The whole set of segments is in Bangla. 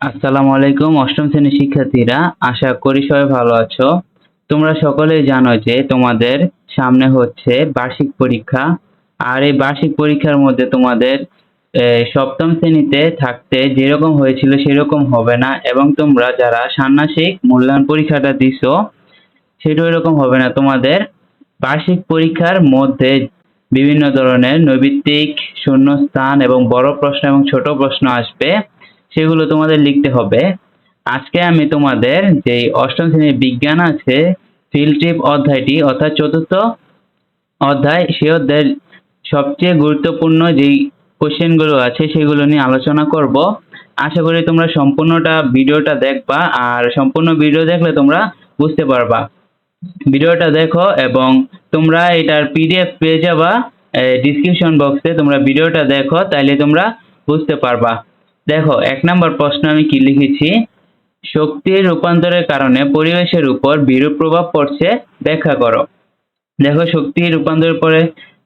আসসালামু আলাইকুম, অষ্টম শ্রেণির শিক্ষার্থীরা, আশা করি সবাই ভালো আছো। তোমরা সকলেই জানো যে তোমাদের সামনে হচ্ছে বার্ষিক পরীক্ষা। আর এই বার্ষিক পরীক্ষার মধ্যে তোমাদের সপ্তম শ্রেণীতে থাকতে যেরকম হয়েছিল সেরকম হবে না। এবং তোমরা যারা ষান্মাসিক মূল্যায়ন পরীক্ষাটা দিছো, সেটা এরকম হবে না। তোমাদের বার্ষিক পরীক্ষার মধ্যে বিভিন্ন ধরনের নৈবিত্তিক, শূন্যস্থান এবং বড় প্রশ্ন এবং ছোট প্রশ্ন আসবে। সেগুলো তোমাদের লিখতে হবে। আজকে আমি তোমাদের যে অষ্টম শ্রেণির বিজ্ঞান আছে ফিল্ড ট্রিপ অধ্যায়টি, অর্থাৎ চতুর্থ অধ্যায়, সে অধ্যায়ের সবচেয়ে গুরুত্বপূর্ণ যেই কোশ্চেনগুলো আছে, সেগুলো নিয়ে আলোচনা করব। আশা করি তোমরা সম্পূর্ণটা ভিডিওটা দেখবা, আর সম্পূর্ণ ভিডিও দেখলে তোমরা বুঝতে পারবা। ভিডিওটা দেখো এবং তোমরা এটার পিডিএফ পেয়ে যাবা ডিসক্রিপশন বক্সে তোমরা ভিডিওটা দেখো, তাইলে তোমরা বুঝতে পারবা। দেখো, এক নম্বর প্রশ্ন আমি কি লিখেছি? শক্তির রূপান্তরের কারণে পরিবেশের উপর বিরূপ প্রভাব পড়ছে ব্যাখ্যা করো। দেখো, শক্তি রূপান্তরের পরে,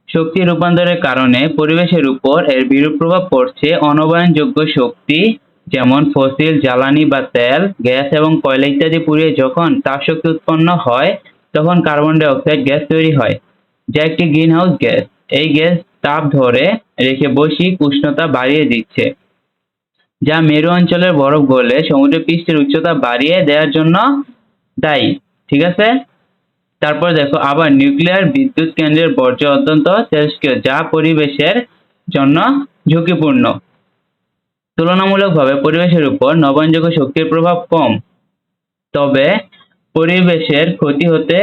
শক্তি রূপান্তরের কারণে পরিবেশের উপর এর বিরূপ প্রভাব পড়ছে অনবায়নযোগ্য শক্তি, যেমন ফসিল, জ্বালানি বা তেল, গ্যাস এবং কয়লা ইত্যাদি পুড়িয়ে যখন তাপশক্তি উৎপন্ন হয়, তখন কার্বন ডাই অক্সাইড গ্যাস তৈরি হয়, যা একটি গ্রিনহাউস গ্যাস। এই গ্যাস তাপ ধরে রেখে বৈশ্বিক উষ্ণতা বাড়িয়ে দিচ্ছে। যা মেরু অঞ্চলের বরফ গলে সমুদ্র পৃষ্ঠের উচ্চতা বাড়িয়ে দেওয়ার জন্য দায়ী, ঠিক আছে? তারপর দেখো, আবার নিউক্লিয়ার বিদ্যুৎ কেন্দ্রের বর্জ্য অত্যন্ত তেজস্ক্রিয়, যা পরিবেশের জন্য ঝুঁকিপূর্ণ। তুলনামূলকভাবে পরিবেশের উপর নবায়নযোগ্য শক্তির প্রভাব কম, তবে পরিবেশের ক্ষতি হতে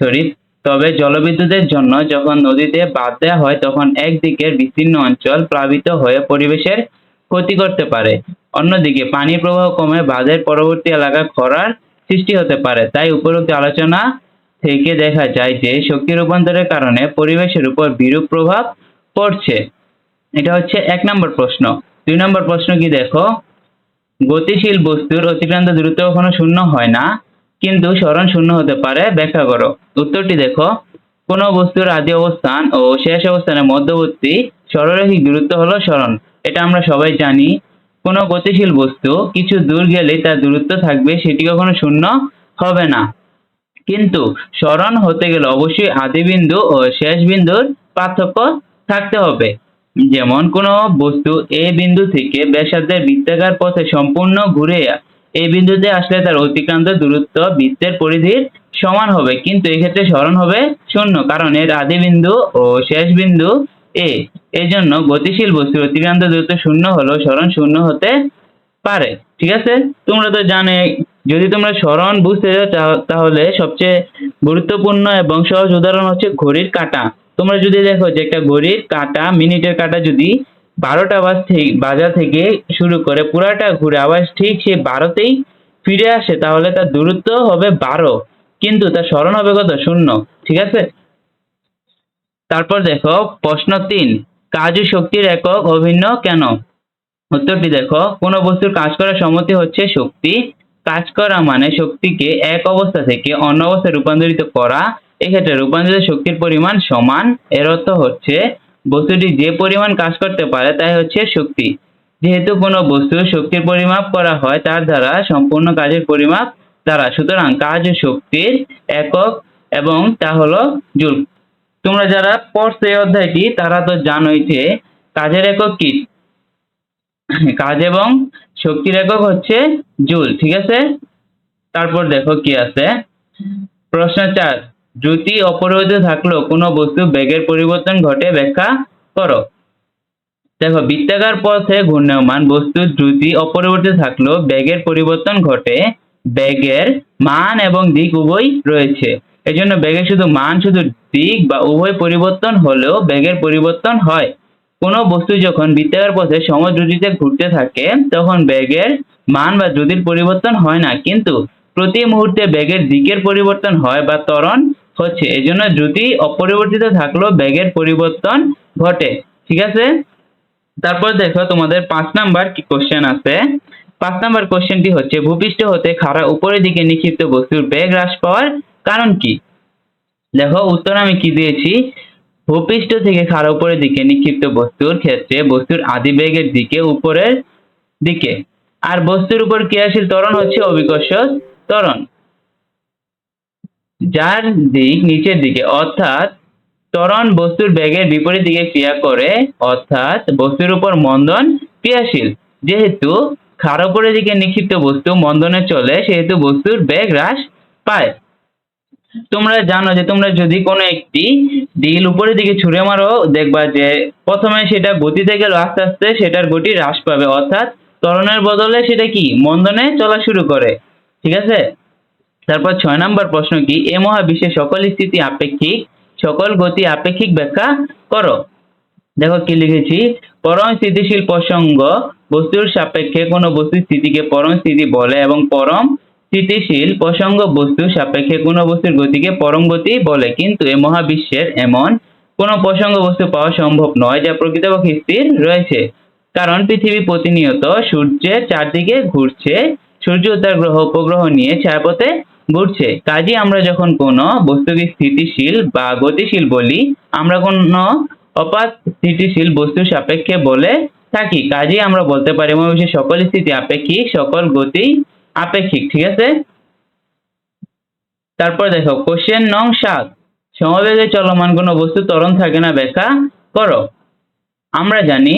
সরি তবে জলবিদ্যুতের জন্য যখন নদীতে বাঁধ দেওয়া হয়, তখন একদিকের বিস্তীর্ণ অঞ্চল প্লাবিত হয়ে পরিবেশের ক্ষতি করতে পারে। অন্যদিকে পানির প্রবাহ কমে বাঁধের পরবর্তী এলাকা খরার সৃষ্টি হতে পারে। তাই উপরোক্ত আলোচনা থেকে দেখা যায় যে, শক্তি রূপান্তরের কারণে পরিবেশের উপর বিরূপ প্রভাব পড়ছে। এটা হচ্ছে এক নম্বর প্রশ্ন। দুই নম্বর প্রশ্ন কি, দেখো, গতিশীল বস্তুর অতিক্রান্ত দূরত্ব কখনো শূন্য হয় না, কিন্তু স্মরণ শূন্য হতে পারে। ব্যাখ্যা করো। উত্তরটি দেখো, কোনো বস্তুর আদি অবস্থান ও শেষ অবস্থানের মধ্যবর্তী সরলরৈখিক দূরত্ব হলো স্মরণ। এটা আমরা সবাই জানি। কোনো গতিশীল বস্তু কিছু দূর গেলে তার দূরত্ব থাকবে, সেটি কখনো শূন্য হবে না। কিন্তু স্মরণ হতে গেলে অবশ্যই আদি বিন্দু ও শেষ বিন্দুর পার্থক্য থাকতে হবে। যেমন কোনো বস্তু এ বিন্দু থেকে ব্যাসার্ধের বৃত্তাকার পথে সম্পূর্ণ ঘুরে এই বিন্দুতে আসলে তার অতিক্রান্ত দূরত্ব বৃত্তের পরিধির সমান হবে। কিন্তু এক্ষেত্রে স্মরণ হবে শূন্য, কারণ এর আদি বিন্দু ও শেষ বিন্দু এ এই জন্য গতিশীল বস্তুর অতিক্রান্ত দূরত্ব শূন্য হলেও স্মরণ শূন্য হতে পারে, ঠিক আছে? তোমরা তো জানে, যদি তোমরা স্মরণ বুঝতে চাও তাহলে সবচেয়ে গুরুত্বপূর্ণ এবং সহজ উদাহরণ হচ্ছে ঘড়ির কাঁটা। তোমরা যদি দেখো যে একটা ঘড়ির কাঁটা, মিনিটের কাঁটা যদি বারোটা বাজ থেকে বাজা থেকে শুরু করে পুরাটা ঘুরে আবার ঠিক সে বারোতেই ফিরে আসে, তাহলে তার দূরত্ব হবে বারো, কিন্তু তার স্মরণ হবে কত? শূন্য, ঠিক আছে? তারপর দেখো, প্রশ্ন তিন, কাজ ও শক্তির একক অভিন্ন কেন? উত্তরটি দেখো, কোনো বস্তুর কাজ করার সম্মতি হচ্ছে শক্তি। কাজ করা মানে শক্তিকে এক অবস্থা থেকে অন্য অবস্থায় রূপান্তরিত করা। এক্ষেত্রে রূপান্তরিত শক্তির পরিমাণ সমান। এর অর্থ হচ্ছে, বস্তুটি যে পরিমাণ কাজ করতে পারে তাই হচ্ছে শক্তি। যেহেতু কোনো বস্তুর শক্তির পরিমাপ করা হয়, তার দ্বারা সম্পূর্ণ কাজের পরিমাপ দ্বারা। সুতরাং কাজ ও শক্তির একক এবং তা হলো জুল তোমরা যারা পড়ছো এই অধ্যায়টি, তারা তো জানোই যে কাজের একক কি? কাজ এবং শক্তির একক হচ্ছে জুল, ঠিক আছে? তারপর দেখো কি আছে। প্রশ্ন চার, দ্রুতি অপরিবর্তিত থাকলেও কোনো বস্তু বেগের পরিবর্তন ঘটে ব্যাখ্যা করো। দেখো, বৃত্তাকার পথে ঘূর্ণায়মান বস্তুর দ্রুতি অপরিবর্তিত থাকলেও বেগের পরিবর্তন ঘটে, বেগের মান এবং দিক উভয় রয়েছে। এজন্য বেগের শুধু মান, শুধু দিক বা উভয় পরিবর্তন হলেও বেগের পরিবর্তন হয়। কোনো বস্তু যখন বৃত্তাকার পথে সমদ্রুতিতে ঘুরতে থাকে, তখন বেগের মান বা দ্রুতির পরিবর্তন হয় না। কিন্তু প্রতি মুহূর্তে বেগের দিকের পরিবর্তন হয় বা ত্বরণ হচ্ছে। এজন্য দ্রুতি অপরিবর্তিত থাকলেও বেগের পরিবর্তন ঘটে। ঠিক আছে? তারপর দেখো তোমাদের পাঁচ নাম্বার কি কোশ্চেন আছে। পাঁচ নাম্বার কোশ্চেনটি হচ্ছে, ভূপৃষ্ঠ হতে খাড়া উপরের দিকে নিক্ষিপ্ত বস্তুর বেগ হ্রাস পাওয়ার কারণ কি? দেখো, উত্তর আমি কি দিয়েছি? ভূপৃষ্ঠ থেকে খাড়া উপরের দিকে নিক্ষিপ্ত বস্তুর ক্ষেত্রে বস্তুর আদি বেগের দিকে উপরের দিকে। আর বস্তুর উপর ক্রিয়াশীল ত্বরণ হচ্ছে অভিকর্ষ ত্বরণ। যার দিক নিচের দিকে, অর্থাৎ ত্বরণ বস্তুর বেগের বিপরীত দিকে ক্রিয়া করে, অর্থাৎ বস্তুর উপর মন্দন ক্রিয়াশীল। যেহেতু খার উপরের দিকে নিক্ষিপ্ত বস্তু মন্দনে চলে, সেহেতু বস্তুর বেগ হ্রাস পায়। তোমরা জানো যে তোমরা যদি কোনো একটি ডিল উপরের দিকে ছুঁড়ে মারো, দেখবা যে প্রথমে সেটা গতিতে গেল আস্তে আস্তে সেটার গতি হ্রাস পাবে। অর্থাৎ ত্বরণের বদলে সেটা কি? মন্দনে চলা শুরু করে। ঠিক আছে? তারপর ছয় নম্বর প্রশ্ন কি? এ মহাবিশ্বের সকল স্থিতি আপেক্ষিক, সকল গতি আপেক্ষিক ব্যাখ্যা করো। দেখো কি লিখেছি? পরম স্থিতিশীল প্রসঙ্গ বস্তুর সাপেক্ষে কোনো বস্তুর স্থিতিকে পরম স্থিতি বলে এবং পরম স্থিতিশীল প্রসঙ্গ বস্তুর সাপেক্ষে কোনো বস্তুর গতিকে পরম গতি বলে, কিন্তু এ মহাবিশ্বের এমন কোনো প্রসঙ্গ বস্তু পাওয়া সম্ভব নয় যা প্রকৃতপক্ষে স্থির রয়েছে। কারণ পৃথিবী প্রতিনিয়ত সূর্যের চারদিকে ঘুরছে, সূর্য তার গ্রহ, উপগ্রহ নিয়ে ছায়াপথে ঘুরছে। কাজে আমরা যখন কোনো বস্তুকে স্থিতিশীল বা গতিশীল বলি, আমরা কোনো অপাত স্থিতিশীল বস্তু সাপেক্ষে বলে থাকি। কাজে আমরা বলতে পারি মহাবিশ্বের সকল স্থিতি আপেক্ষিক, সকল গতি আপেক্ষিক, ঠিক আছে? তারপর দেখো কোশ্চেন নং সাত। সমবেগে চলমান কোনো বস্তু ত্বরণ থাকে না, ব্যাখ্যা করো। আমরা জানি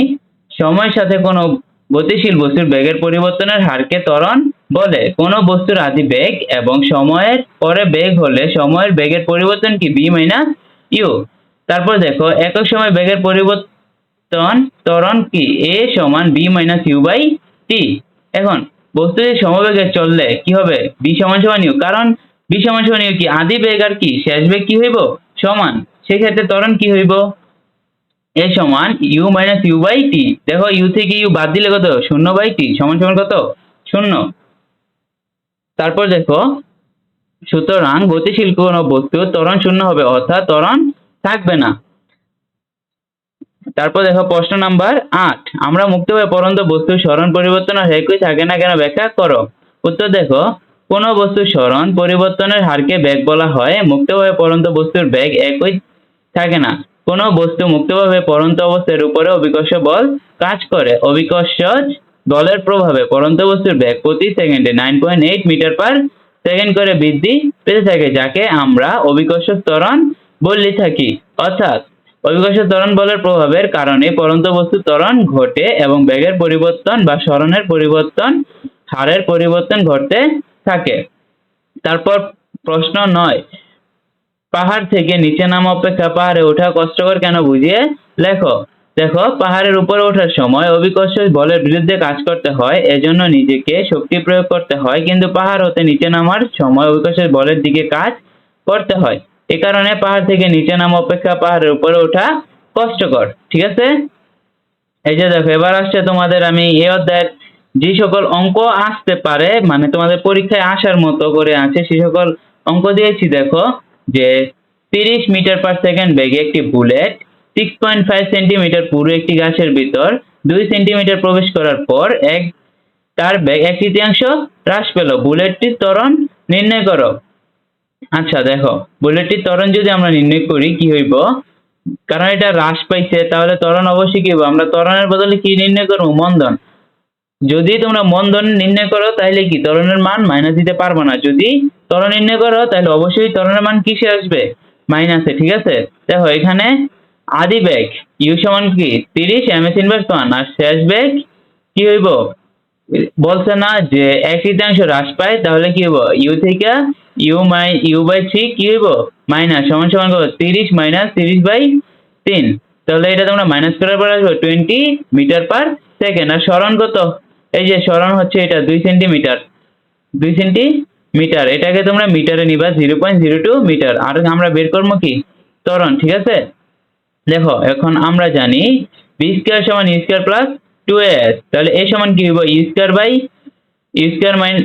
সময়ের সাথে কোনো গতিশীল বস্তুর বেগের পরিবর্তনের হারকে ত্বরণ বলে। কোনো বস্তুর আদি বেগ এবং সময়ের পরে বেগ হলে সময়ের বেগের পরিবর্তন কি? বি মাইনাস ইউ তারপর দেখো, একক সময় বেগের পরিবর্তন ত্বরণ কি? এ সমান V minus U by T এখন বস্তুটি সমবেগে চললে কি হবে? বি সমান সমান ইউ। কারণ বি সমান সমান ইউ কি? আদি বেগ আর কি? শেষ বেগ কি হইব? সমান। সেক্ষেত্রে ত্বরণ কি হইব? এ সমান U minus U by T. দেখো ইউ থেকে ইউ বাদ দিলে কত? শূন্য বাই টি। সমান সমান কত? শূন্য। তারপর দেখো, সুতরাং গতিশীল কোনো বস্তু ত্বরণ শূন্য হবে, অর্থাৎ ত্বরণ থাকবে না। তারপর দেখো প্রশ্ন নাম্বার আট। আমরা মুক্তভাবে পরন্ত বস্তুর স্মরণ পরিবর্তন একই থাকে না কেন ব্যাখ্যা করো। উত্তর দেখো, কোনো বস্তুর স্মরণ পরিবর্তনের হারকে বেগ বলা হয়। মুক্তভাবে পরন্ত বস্তুর বেগ একই থাকে না। কোনো বস্তু মুক্তভাবে পরন্ত অবস্থার উপরে অভিকর্ষ বল কাজ করে। অভিকর্ষ বলের প্রভাবে পরন্ত বস্তুর বেগ প্রতি সেকেন্ডে nine point eight metre per second করে বৃদ্ধি পেতে থাকে, যাকে আমরা অভিকর্ষ ত্বরণ বলে থাকি। অর্থাৎ অভিকর্ষ ত্বরণ বলের প্রভাবের কারণে পরন্ত বস্তু ত্বরণ ঘটে এবং বেগের পরিবর্তন বা স্মরণের পরিবর্তন হারের পরিবর্তন ঘটতে থাকে। তারপর প্রশ্ন নয়, পাহাড় থেকে নিচে নামা অপেক্ষা পাহাড়ে ওঠা কষ্টকর কেন বুঝিয়ে লেখো? দেখো, পাহাড়ের উপরে ওঠার সময় অভিকর্ষ বলের বিরুদ্ধে কাজ করতে হয়, এজন্য নিজেকে শক্তি প্রয়োগ করতে হয়, কিন্তু পাহাড় হতে নিচে নামার সময় অভিকর্ষ বলের দিকে কাজ করতে হয়। এ কারণে পাহাড় থেকে নিচে নামা অপেক্ষা পাহাড়ের উপরে ওঠা কষ্টকর, ঠিক আছে? এই যে দেখো, এবার আসছে তোমাদের আমি এই অধ্যায়ের যে সকল অঙ্ক আসতে পারে মানে তোমাদের পরীক্ষায় আসার মতো করে আছে, সে সকল অঙ্ক দিয়েছি, দেখো, যে তিরিশ মিটার পার সেকেন্ড বেগে একটি bullet six point five centimetre পুরো একটি গাছের ভিতর, দুই সেন্টিমিটার প্রবেশ করার পর এক, তার এক তৃতীয়াংশ হ্রাস পেল। বুলেটটির ত্বরণ নির্ণয় করো। আচ্ছা দেখো বুলেটটির ত্বরণ যদি আমরা নির্ণয় করি, কি হইব? কারণ এটা হ্রাস পাইছে, তাহলে ত্বরণ অবশ্যই কি হইব? আমরা ত্বরণের বদলে কি নির্ণয় করব? মন্দন। যদি তোমরা মন্দন নির্ণয় করো, তাহলে কি? ত্বরণের মান মাইনাস দিতে পারব না। যদি ত্বরণ নির্ণয় করো, তাহলে অবশ্যই ত্বরণের মান কিসে আসবে? মাইনাসে ঠিক আছে? দেখো, এখানে আদি বেগ ইউ সমান কি? তিরিশ এম এস ইনভার্স ওয়ান আর শেষ বেগ, কি হইব? বলছে না যে এক তৃতীয়াংশ হ্রাস পায়, তাহলে কি হইব? ইউ থেকে ইউ মাই ইউ বাই থ্রি কি হইব? মাইনাস সমান সমান কত তিরিশ মাইনাস তিরিশ বাই তিন। তাহলে এটা তোমরা মাইনাস করার পর আসবে টোয়েন্টি মিটার পার সেকেন্ড আর স্মরণ কত? এই যে স্মরণ হচ্ছে এটা, দুই সেন্টিমিটার দুই সেন্টিমিটার এটাকে তোমরা মিটারে নিবা zero point zero two metre আর আমরা বের করব কি? ত্বরণ, ঠিক আছে? দেখো, এখন আমরা জানি বি স্কোয়ার সমান U square plus two S তাহলে এ সমান কি হইব? U square by U square minus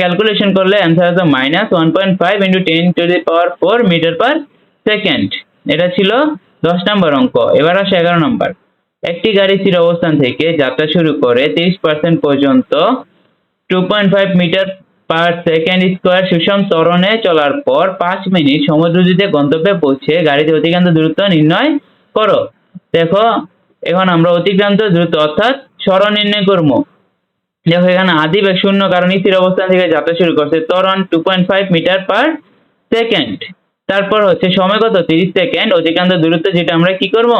calculation করলে অ্যান্সার আসবে minus one point five into ten to the power four metre per second এটা ছিল দশ নম্বর অঙ্ক। এবার আসে এগারো নম্বর একটি গাড়ি স্থির অবস্থান থেকে যাত্রা শুরু করে তিরিশ পার্সেন্ট পর্যন্ত two point five metre per second square সুষম ত্বরণে চলার পর পাঁচ মিনিট সমুদ্রজিতে গন্তব্যে পৌঁছে গাড়িতে অতিক্রান্ত দূরত্ব নির্ণয় করো। দেখো এখন আমরা অতিক্রান্ত দ্রুত, অর্থাৎ স্মরণ নির্ণয় করব। দেখো এখানে আদি বেগ শূন্য, কারণ স্থির অবস্থান থেকে যাত্রা শুরু করছে। ত্বরণ two point five metre per second তারপর হচ্ছে সময় কত? তিরিশ সেকেন্ড অতিক্রান্ত দূরত্ব যেটা আমরা কি করব?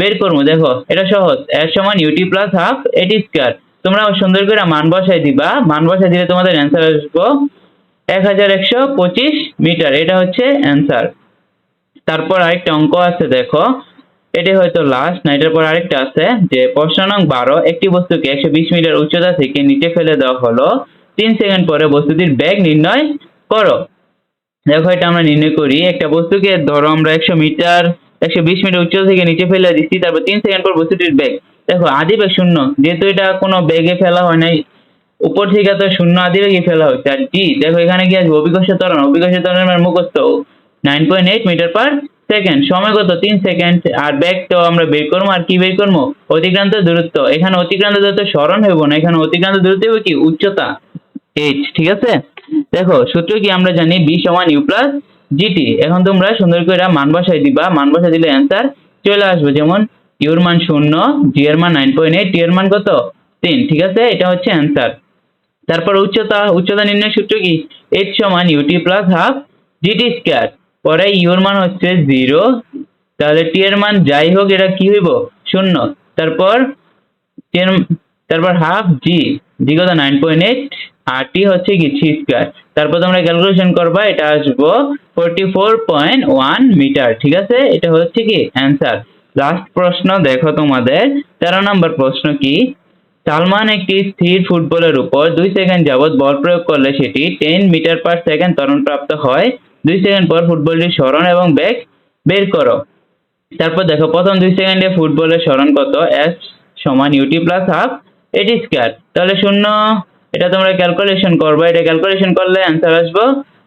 বের করব। দেখো, এটা সহজ। এর সমান UT plus half AT square তোমরা সুন্দর করে মান বসাই দিবা। মান বসাই দিলে তোমাদের অ্যান্সার আসব এক হাজার একশো পঁচিশ মিটার এটা হচ্ছে অ্যান্সার তারপর আরেকটা অঙ্ক আছে, দেখো। এটি হয়তো লাস্ট না, এটার পর আরেকটা আছে যে প্রশ্ন নং বারো, একটি বস্তুকে একশো বিশ মিটার উচ্চতা থেকে নিচে ফেলে দেওয়া হলো। তিন সেকেন্ড পরে বস্তুটির বেগ নির্ণয় করো। দেখো, এটা আমরা নির্ণয় করি। একটা বস্তুকে ধরো আমরা একশো মিটার, একশো বিশ মিটার উচ্চতা থেকে নিচে ফেলে দিচ্ছি, তারপর তিন সেকেন্ড পর বস্তুটির বেগ। দেখো আদি বেগ শূন্য। যেহেতু এটা কোনো বেগে ফেলা হয় নাই, উপর থেকে তো শূন্য আদি বেগে ফেলা হচ্ছে আর জি দেখো, এখানে কি আসবে অভিকর্ষ ত্বরণ। অভিকর্ষ ত্বরণের মুখস্থ। Nine point eight metre per second, সময় কত? তিন সেকেন্ড। আর ব্যাগ তো আমরা বের করব, আর কি বের করব? অতিক্রান্ত দূরত্ব। এখানে অতিক্রান্ত দূরত্ব স্মরণ হইব না। এখানে অতিক্রান্ত দূরত্ব হবে কি? উচ্চতা। এইচ ঠিক আছে? দেখো, সূত্র কি আমরা জানি? বি সমান ইউ প্লাস জিটি এখন তোমরা সুন্দর করে মান বসাই দিবা। মান বসাই দিলে অ্যান্সার চলে আসবে। যেমন ইউর মান শূন্য জি এর মান নাইন পয়েন্ট এইট টি এর মান কত? তিন, ঠিক আছে? এটা হচ্ছে অ্যান্সার তারপর উচ্চতা। উচ্চতা নির্ণয় সূত্র কি? এইচ সমান UT plus half GT square পরে ইউর মান হচ্ছে জিরো তাহলে টি এর মান যাই হোক, এটা কি হইব? শূন্য। তারপর তারপর হাফ জি জি কত? নাইন পয়েন্ট এইট আর টি হচ্ছে কি থ্রি স্কোয়ার তারপর তোমরা ক্যালকুলেশন করবা, এটা আসব forty four point one metre ঠিক আছে? এটা হচ্ছে কি? অ্যান্সার লাস্ট প্রশ্ন দেখো তোমাদের। তেরো নম্বর প্রশ্ন কি? সালমান একটি স্থির ফুটবলের উপর দুই সেকেন্ড যাবত বল প্রয়োগ করলে সেটি টেন মিটার পার সেকেন্ড ত্বরণ প্রাপ্ত হয়। দুই সেকেন্ড পর ফুটবলটির সরণ এবং বেগ বের করো। তারপর দেখো, প্রথম দুই সেকেন্ডে ফুটবলের সরণ কত? এস সমান UT plus half AT square তাহলে শূন্য, এটা তোমরা ক্যালকুলেশন করবে। এটা ক্যালকুলেশন করলে অ্যান্সার আসব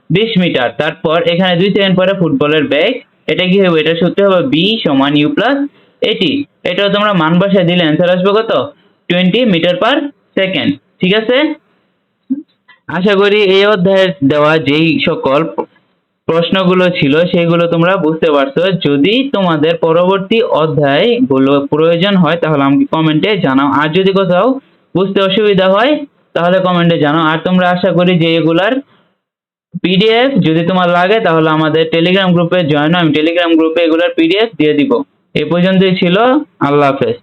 বিশ মিটার। তারপর এখানে দুই সেকেন্ড পরে ফুটবলের বেগ এটা কি হবে? এটা সূত্র হবে বি সমান ইউ প্লাস এটি এটাও তোমরা মান বসায় দিলে অ্যান্সার আসবে কত? টোয়েন্টি মিটার পার সেকেন্ড ঠিক আছে? আশা করি এই অধ্যায়ের দেওয়া যেই সকল প্রশ্নগুলো ছিল সেগুলো তোমরা বুঝতে পারছ। যদি তোমাদের পরবর্তী অধ্যায়গুলো প্রয়োজন হয়, তাহলে আমাকে কমেন্টে জানাও। আর যদি কোথাও বুঝতে অসুবিধা হয়, তাহলে কমেন্টে জানাও। আর তোমরা আশা করি যে এগুলার পিডিএফ যদি তোমার লাগে, তাহলে আমাদের টেলিগ্রাম গ্রুপে জয়েন আমি টেলিগ্রাম গ্রুপে এগুলার পিডিএফ দিয়ে দিব। এ পর্যন্তই ছিল। আল্লাহ হাফেজ।